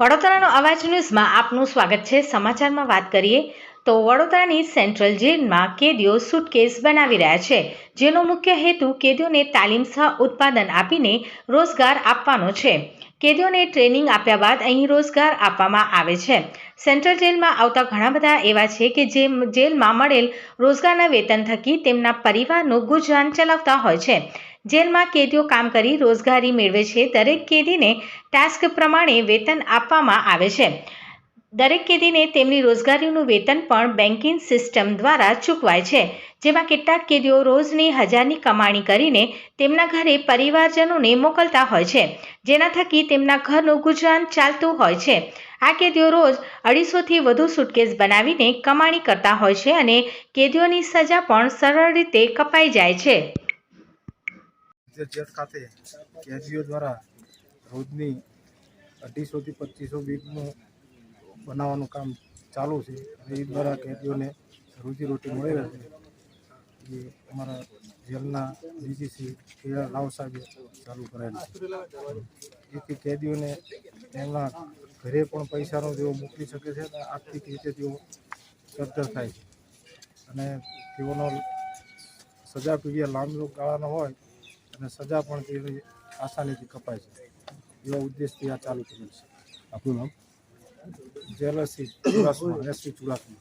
વડોદરાનો અવાજ ન્યૂઝમાં આપનું સ્વાગત છે. સમાચારમાં વાત કરીએ તો વડોદરાની સેન્ટ્રલ જેલમાં કેદીઓ સુટકેસ બનાવી રહ્યા છે. જેનો મુખ્ય હેતુ કેદીઓને તાલીમ સહ ઉત્પાદન આપીને રોજગાર આપવાનો છે. કેદીઓને ટ્રેનિંગ આપ્યા બાદ અહીં રોજગાર આપવામાં આવે છે. સેન્ટ્રલ જેલમાં આવતા ઘણા બધા એવા છે કે જે જેલમાં મળેલ રોજગારના વેતન થકી તેમના પરિવારનું ગુજરાન ચલાવતા હોય છે. જેલમાં કેદીઓ કામ કરી રોજગારી મેળવે છે. દરેક કેદીને ટાસ્ક પ્રમાણે વેતન આપવામાં આવે છે. દરેક કેદીને તેમની રોજગારીનું વેતન પણ બેન્કિંગ સિસ્ટમ દ્વારા ચૂકવાય છે. જેમાં કેટલાક કેદીઓ રોજની હજારની કમાણી કરીને તેમના ઘરે પરિવારજનોને મોકલતા હોય છે, જેના થકી તેમના ઘરનું ગુજરાન ચાલતું હોય છે. આ કેદીઓ રોજ અઢીસોથી વધુ સુટકેસ બનાવીને કમાણી કરતા હોય છે અને કેદીઓની સજા પણ સરળ રીતે કપાઈ જાય છે. કેદીઓ દ્વારા રોજની અઢીસોથી પચીસો બીટનું બનાવવાનું કામ ચાલુ છે. અને એ દ્વારા કેદીઓને રોજીરોટી મળી રહે છે. એ અમારા જેલના ડીજીસી કે રાવ સાહેબે ચાલુ કરેલ છે. એથી કેદીઓને એમના ઘરે પણ પૈસાનો તેઓ મોકલી શકે છે અને આર્થિક રીતે તેઓ સદ્ધર થાય છે. અને તેઓનો સજા પીડિયા લાંબો ગાળાનો હોય અને સજા પણ તેની આસાનીથી કપાય છે. એવા ઉદ્દેશથી આ ચાલુ કરેલ છે. આપણું નામ? জেলা শ্রী চূড়াসমা শ্রী চূড়াসমা